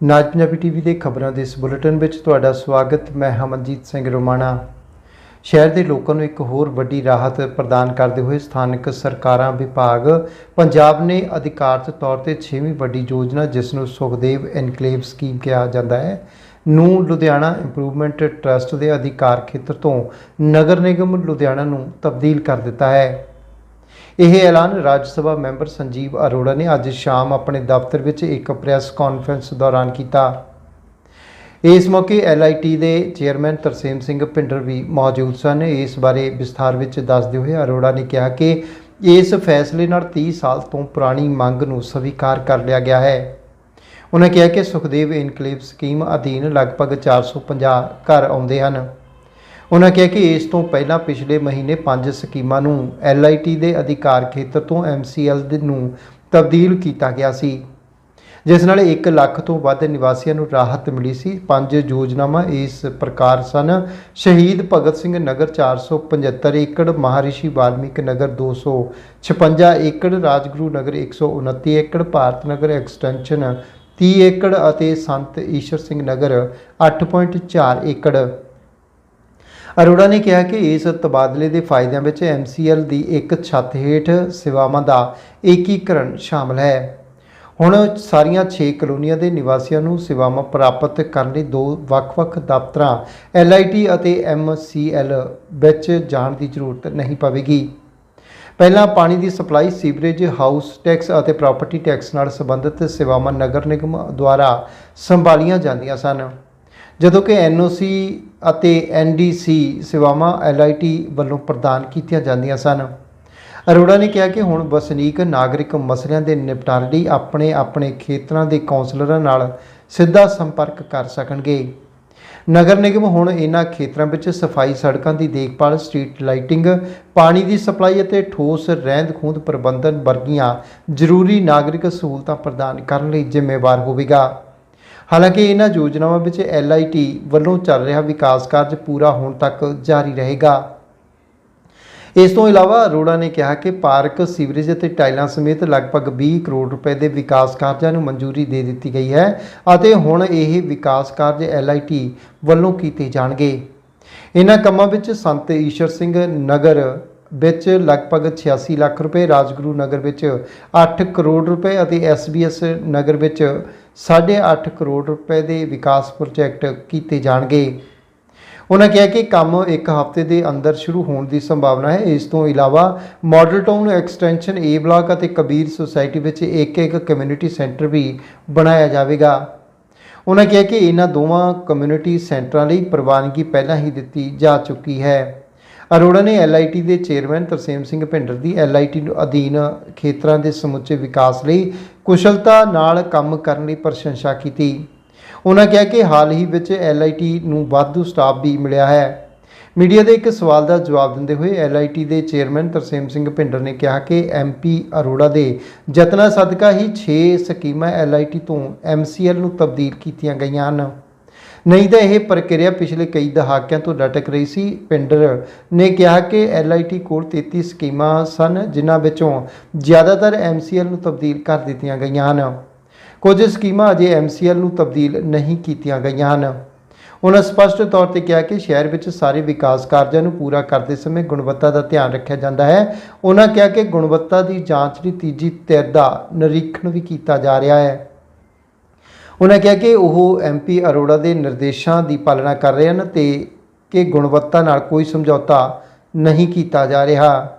ਨਾਜ Punjabi TV ਦੇ ਖਬਰਾਂ ਦੇ ਇਸ ਬੁਲੇਟਿਨ ਵਿੱਚ ਤੁਹਾਡਾ ਸਵਾਗਤ, ਮੈਂ ਹਮਨਜੀਤ ਸਿੰਘ ਰੋਮਾਣਾ। ਸ਼ਹਿਰ ਦੇ ਲੋਕਾਂ ਨੂੰ ਇੱਕ ਹੋਰ ਵੱਡੀ ਰਾਹਤ ਪ੍ਰਦਾਨ ਕਰਦੇ ਹੋਏ ਸਥਾਨਕ ਸਰਕਾਰਾਂ ਵਿਭਾਗ, ਪੰਜਾਬ ਨੇ ਅਧਿਕਾਰਤ ਤੌਰ ਤੇ 6ਵੀਂ ਵੱਡੀ ਯੋਜਨਾ, ਜਿਸ ਨੂੰ ਸੁਖਦੇਵ ਐਨਕਲੇਵ ਸਕੀਮ ਕਿਹਾ ਜਾਂਦਾ ਹੈ, ਨੂੰ ਲੁਧਿਆਣਾ ਇੰਪਰੂਵਮੈਂਟ ਟਰਸਟ ਦੇ ਅਧਿਕਾਰ ਖੇਤਰ ਤੋਂ ਨਗਰ ਨਿਗਮ ਲੁਧਿਆਣਾ ਨੂੰ ਤਬਦੀਲ ਕਰ ਦਿੱਤਾ ਹੈ। ਇਹ ਐਲਾਨ ਰਾਜ ਸਭਾ ਮੈਂਬਰ ਸੰਜੀਵ ਅਰੋੜਾ ਨੇ ਅੱਜ ਸ਼ਾਮ ਆਪਣੇ ਦਫ਼ਤਰ ਵਿੱਚ ਇੱਕ ਪ੍ਰੈਸ ਕਾਨਫਰੰਸ ਦੌਰਾਨ ਕੀਤਾ। ਇਸ ਮੌਕੇ ਐਲਆਈਟੀ ਦੇ ਚੇਅਰਮੈਨ ਤਰਸੇਮ ਸਿੰਘ ਭਿੰਡਰ ਵੀ ਮੌਜੂਦ ਸਨ। ਇਸ ਬਾਰੇ ਵਿਸਥਾਰ ਵਿੱਚ ਦੱਸਦੇ ਹੋਏ ਅਰੋੜਾ ਨੇ ਕਿਹਾ ਕਿ ਇਸ ਫੈਸਲੇ ਨਾਲ 30 ਸਾਲ ਤੋਂ ਪੁਰਾਣੀ ਮੰਗ ਨੂੰ ਸਵੀਕਾਰ ਕਰ ਲਿਆ ਗਿਆ ਹੈ। ਉਹਨਾਂ ਕਿਹਾ ਕਿ ਸੁਖਦੇਵ ਇਨਕਲੇਵ ਸਕੀਮ ਅਧੀਨ ਲਗਭਗ 450 ਘਰ ਆਉਂਦੇ ਹਨ। ਉਹਨਾਂ ਕਿਹਾ ਕਿ ਇਸ ਤੋਂ ਪਹਿਲਾਂ ਪਿਛਲੇ ਮਹੀਨੇ ਪੰਜ ਸਕੀਮਾਂ ਨੂੰ ਐਲਆਈਟੀ ਦੇ ਅਧਿਕਾਰ ਖੇਤਰ ਤੋਂ ਐਮਸੀਐਲ ਦੇ ਨੂੰ ਤਬਦੀਲ ਕੀਤਾ ਗਿਆ ਸੀ। ਜਿਸ ਨਾਲ 1 ਲੱਖ ਤੋਂ ਵੱਧ ਨਿਵਾਸੀਆਂ ਨੂੰ ਰਾਹਤ ਮਿਲੀ ਸੀ। ਪੰਜ ਯੋਜਨਾਵਾਂ ਇਸ ਪ੍ਰਕਾਰ ਸਨ। ਸ਼ਹੀਦ ਭਗਤ ਸਿੰਘ ਨਗਰ 475 ਏਕੜ, ਮਹਾਰਿਸ਼ੀ ਵਾਲਮੀਕ ਨਗਰ 256 ਏਕੜ, ਰਾਜਗੁਰੂ ਨਗਰ 129 ਏਕੜ, ਭਾਰਤ ਨਗਰ ਐਕਸਟੈਂਸ਼ਨ 30 ਏਕੜ ਅਤੇ ਸੰਤ ਈਸ਼ਰ ਸਿੰਘ ਨਗਰ 8.4 ਏਕੜ। ਅਰੋੜਾ ਨੇ ਕਿਹਾ ਕਿ ਇਸ ਤਬਾਦਲੇ ਦੇ ਫਾਇਦਿਆਂ ਵਿੱਚ MCL ਦੀ ਇੱਕ ਛੱਤ ਹੇਠ ਸੇਵਾਵਾਂ ਦਾ ਏਕੀਕਰਨ ਸ਼ਾਮਲ ਹੈ। ਹੁਣ ਸਾਰੀਆਂ 6 ਕਲੋਨੀਆਂ ਦੇ ਨਿਵਾਸੀਆਂ ਨੂੰ ਸੇਵਾਵਾਂ ਪ੍ਰਾਪਤ ਕਰਨ ਲਈ ਦੋ ਵੱਖ-ਵੱਖ ਦਫ਼ਤਰਾਂ LIT ਅਤੇ MCL ਵਿੱਚ ਜਾਣ ਦੀ ਜ਼ਰੂਰਤ ਨਹੀਂ ਪਵੇਗੀ। ਪਹਿਲਾਂ ਪਾਣੀ ਦੀ ਸਪਲਾਈ, ਸੀਵਰੇਜ, ਹਾਊਸ ਟੈਕਸ ਅਤੇ ਪ੍ਰਾਪਰਟੀ ਟੈਕਸ ਨਾਲ ਸੰਬੰਧਿਤ ਸੇਵਾਵਾਂ ਨਗਰ ਨਿਗਮ ਦੁਆਰਾ ਸੰਭਾਲੀਆਂ ਜਾਂਦੀਆਂ ਸਨ। ਜਦੋਂ ਕਿ ਐਨਓਸੀ ਅਤੇ ਐਨਡੀਸੀ ਸੇਵਾਵਾਂ ਐਲਆਈਟੀ ਵੱਲੋਂ ਪ੍ਰਦਾਨ ਕੀਤੀਆਂ ਜਾਂਦੀਆਂ ਸਨ। ਅਰੋੜਾ ਨੇ ਕਿਹਾ ਕਿ ਹੁਣ ਵਸਨੀਕ ਨਾਗਰਿਕ ਮਸਲਿਆਂ ਦੇ ਨਿਪਟਾਰੇ ਲਈ ਆਪਣੇ ਆਪਣੇ ਖੇਤਰਾਂ ਦੇ ਕੌਂਸਲਰਾਂ ਨਾਲ ਸਿੱਧਾ ਸੰਪਰਕ ਕਰ ਸਕਣਗੇ। ਨਗਰ ਨਿਗਮ ਹੁਣ ਇਹਨਾਂ ਖੇਤਰਾਂ ਵਿੱਚ ਸਫ਼ਾਈ ਸੜਕਾਂ ਦੀ ਦੇਖਭਾਲ, ਸਟਰੀਟ ਲਾਈਟਿੰਗ, ਪਾਣੀ ਦੀ ਸਪਲਾਈ ਅਤੇ ਠੋਸ ਰਹਿੰਦ ਖੂੰਹਦ ਪ੍ਰਬੰਧਨ ਵਰਗੀਆਂ ਜ਼ਰੂਰੀ ਨਾਗਰਿਕ ਸਹੂਲਤਾਂ ਪ੍ਰਦਾਨ ਕਰਨ ਲਈ ਜ਼ਿੰਮੇਵਾਰ ਹੋਵੇਗਾ। ਹਾਲਾਂਕਿ ਇਹਨਾਂ ਯੋਜਨਾਵਾਂ ਵਿੱਚ ਐਲਆਈਟੀ ਵੱਲੋਂ ਚੱਲ ਰਿਹਾ ਵਿਕਾਸ ਕਾਰਜ ਪੂਰਾ ਹੋਣ ਤੱਕ ਜਾਰੀ ਰਹੇਗਾ। ਇਸ ਤੋਂ ਇਲਾਵਾ ਅਰੋੜਾ ਨੇ ਕਿਹਾ ਕਿ ਪਾਰਕ, ਸੀਵਰੇਜ ਅਤੇ ਟਾਈਲਾਂ ਸਮੇਤ ਲਗਭਗ 20 ਕਰੋੜ ਰੁਪਏ ਦੇ ਵਿਕਾਸ ਕਾਰਜਾਂ ਨੂੰ ਮਨਜ਼ੂਰੀ ਦੇ ਦਿੱਤੀ ਗਈ ਹੈ ਅਤੇ ਹੁਣ ਇਹ ਵਿਕਾਸ ਕਾਰਜ ਐਲਆਈਟੀ ਵੱਲੋਂ ਕੀਤੇ ਜਾਣਗੇ। ਇਹਨਾਂ ਕੰਮਾਂ ਵਿੱਚ ਸੰਤ ਈਸ਼ਰ ਸਿੰਘ ਨਗਰ ਵਿੱਚ ਲਗਭਗ 86 ਲੱਖ ਰੁਪਏ, ਰਾਜਗੁਰੂ ਨਗਰ ਵਿੱਚ 8 ਕਰੋੜ ਰੁਪਏ ਅਤੇ ਐਸਬੀਐਸ ਨਗਰ ਵਿੱਚ 8.5 ਕਰੋੜ ਰੁਪਏ ਦੇ ਵਿਕਾਸ ਪ੍ਰੋਜੈਕਟ ਕੀਤੇ ਜਾਣਗੇ। ਉਹਨਾਂ ਕਿਹਾ ਕਿ ਕੰਮ ਇੱਕ ਹਫ਼ਤੇ ਦੇ ਅੰਦਰ ਸ਼ੁਰੂ ਹੋਣ ਦੀ ਸੰਭਾਵਨਾ ਹੈ। ਇਸ ਤੋਂ ਇਲਾਵਾ model town extension A block ਅਤੇ ਕਬੀਰ ਸੁਸਾਇਟੀ ਵਿੱਚ ਇੱਕ ਇੱਕ ਕਮਿਊਨਿਟੀ ਸੈਂਟਰ ਵੀ ਬਣਾਇਆ ਜਾਵੇਗਾ। ਉਹਨਾਂ ਕਿਹਾ ਕਿ ਇਹਨਾਂ ਦੋਵਾਂ ਕਮਿਊਨਿਟੀ ਸੈਂਟਰਾਂ ਲਈ ਪ੍ਰਵਾਨਗੀ ਪਹਿਲਾਂ ਹੀ ਦਿੱਤੀ ਜਾ ਚੁੱਕੀ ਹੈ। ਅਰੋੜਾ ਨੇ ਐਲਆਈਟੀ ਦੇ ਚੇਅਰਮੈਨ ਤਰਸੇਮ ਸਿੰਘ ਭਿੰਡਰ ਦੀ ਐਲਆਈਟੀ ਨੂੰ ਅਧੀਨ ਖੇਤਰਾਂ ਦੇ ਸਮੁੱਚੇ ਵਿਕਾਸ ਲਈ ਕੁਸ਼ਲਤਾ ਨਾਲ ਕੰਮ ਕਰਨ ਲਈ ਪ੍ਰਸ਼ੰਸਾ ਕੀਤੀ। ਉਹਨਾਂ ਕਿਹਾ ਕਿ ਹਾਲ ਹੀ ਵਿੱਚ ਐਲਆਈਟੀ ਨੂੰ ਵਾਧੂ ਸਟਾਫ ਵੀ ਮਿਲਿਆ ਹੈ। ਮੀਡੀਆ ਦੇ ਇੱਕ ਸਵਾਲ ਦਾ ਜਵਾਬ ਦਿੰਦੇ ਹੋਏ ਐਲਆਈਟੀ ਦੇ ਚੇਅਰਮੈਨ ਤਰਸੇਮ ਸਿੰਘ ਭਿੰਡਰ ਨੇ ਕਿਹਾ ਕਿ ਐਮਪੀ ਅਰੋੜਾ ਦੇ ਯਤਨਾਂ ਸਦਕਾ ਹੀ 6 ਸਕੀਮਾਂ ਐਲਆਈਟੀ ਤੋਂ ਐਮਸੀਐਲ ਨੂੰ ਤਬਦੀਲ ਕੀਤੀਆਂ ਗਈਆਂ ਹਨ। ਨਹੀਂ ਤਾਂ ਇਹ ਪ੍ਰਕਿਰਿਆ ਪਿਛਲੇ ਕਈ ਦਹਾਕਿਆਂ ਤੋਂ ਲਟਕ ਰਹੀ ਸੀ। ਪਿੰਡਰ ਨੇ ਕਿਹਾ ਕਿ ਐਲਆਈਟੀ ਕੋਲ 33 ਸਕੀਮਾਂ ਸਨ, ਜਿਨ੍ਹਾਂ ਵਿੱਚੋਂ ਜ਼ਿਆਦਾਤਰ ਐਮਸੀਐਲ ਨੂੰ ਤਬਦੀਲ ਕਰ ਦਿੱਤੀਆਂ ਗਈਆਂ ਹਨ। ਕੁਝ ਸਕੀਮਾਂ ਅਜੇ ਐਮਸੀਐਲ ਨੂੰ ਤਬਦੀਲ ਨਹੀਂ ਕੀਤੀਆਂ ਗਈਆਂ ਹਨ। ਉਹਨਾਂ ਸਪਸ਼ਟ ਤੌਰ ਤੇ ਕਿਹਾ ਕਿ ਸ਼ਹਿਰ ਵਿੱਚ ਸਾਰੇ ਵਿਕਾਸ ਕਾਰਜਾਂ ਨੂੰ ਪੂਰਾ ਕਰਦੇ ਸਮੇਂ ਗੁਣਵੱਤਾ ਦਾ ਧਿਆਨ ਰੱਖਿਆ ਜਾਂਦਾ ਹੈ। ਉਹਨਾਂ ਕਿਹਾ ਕਿ ਗੁਣਵੱਤਾ ਦੀ ਜਾਂਚ ਲਈ ਤੀਜੀ ਧਿਰ ਦਾ ਨਿਰੀਖਣ ਵੀ ਕੀਤਾ ਜਾ ਰਿਹਾ ਹੈ। ਉਹਨਾਂ ਕਿਹਾ ਕਿ ਉਹ ਐਮਪੀ ਅਰੋੜਾ ਦੇ ਨਿਰਦੇਸ਼ਾਂ ਦੀ ਪਾਲਣਾ ਕਰ ਰਹੇ ਹਨ ਤੇ ਕਿ ਗੁਣਵੱਤਾ ਨਾਲ ਕੋਈ ਸਮਝੌਤਾ ਨਹੀਂ ਕੀਤਾ ਜਾ ਰਿਹਾ।